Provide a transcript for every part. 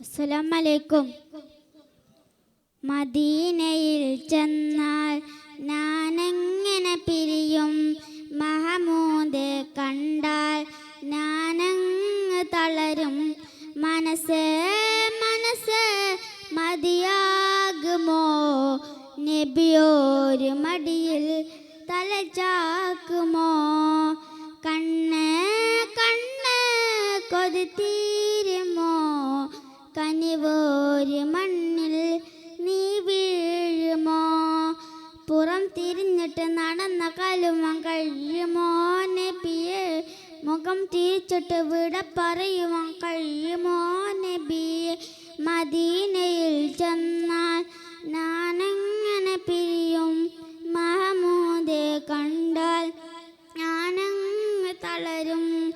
അസ്സലാമലൈക്കും. മദീനയിൽ ചെന്നാൽ ഞാനെങ്ങനെ പിരിയും? മഹമൂദ് കണ്ടാൽ ഞാനങ്ങ് തളരും. മനസ്സ് മനസ്സ് മതിയാകുമോ? നബിയോര് മടിയിൽ തലചാക്കുമോ? മുഖം തിരിച്ചിട്ട് വിട പറയുവാൻ കഴിയുമോ നബിയെ മദീനയിൽ ചെന്നാൽ ഞാനെങ്ങനെ പിരിയും? മഹമൂദെ കണ്ടാൽ ഞാനങ്ങ് തളരും?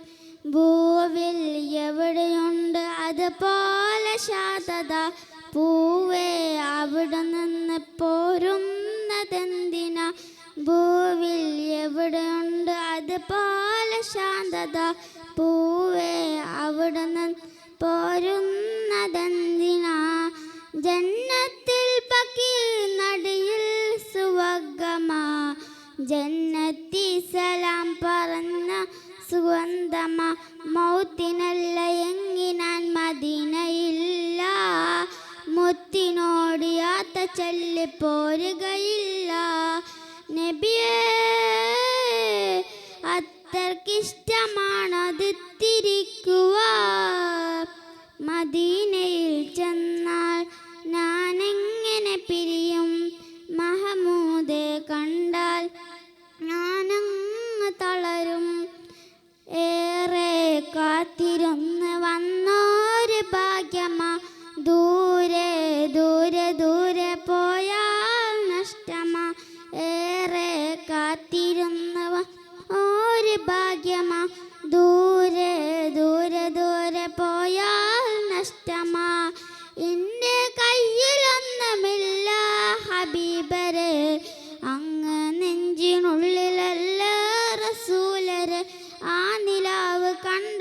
ഭൂവിൽ എവിടെയുണ്ട്? അതുപോലെ ശാന്തത പൂവേ അവിടെ നിന്ന് പോരുന്നതെന്തിനാ? ഭൂവിൽ എവിടെയുണ്ട്? അതുപോലെ ശാന്തത പൂവേ അവിടുന്ന് പോരുന്നതെന്തിനാ? ജന്നത്തിൽ പക്കി നടിയിൽ സുവർഗമാ ജന്നത്തി സലാം പറഞ്ഞ സുഗന്ധമാ. മൗത്തിനല്ല എങ്ങിനാൻ മദീനയില്ല aquí está.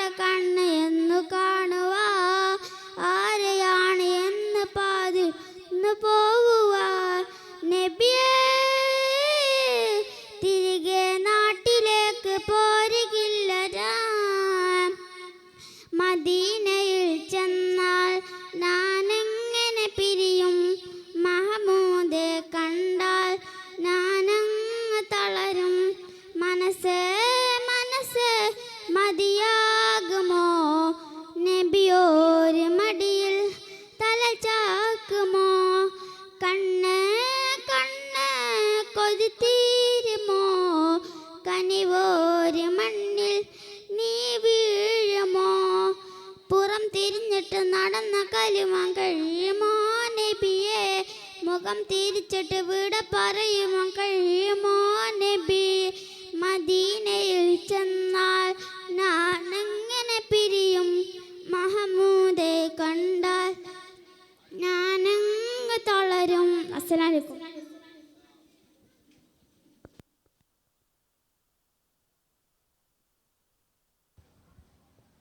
കണ്ട കണ്ണ് എന്നു കാണുവാ. ആരെയാണ് എന്ന് പാതി പോവുക? തിരിഞ്ഞിട്ട് നടന്ന കലിമാൻ കഴിയുമോ നബിയെ? മുഖം തിരിച്ചിട്ട് വീട പറയുമോ കഴിയുമോ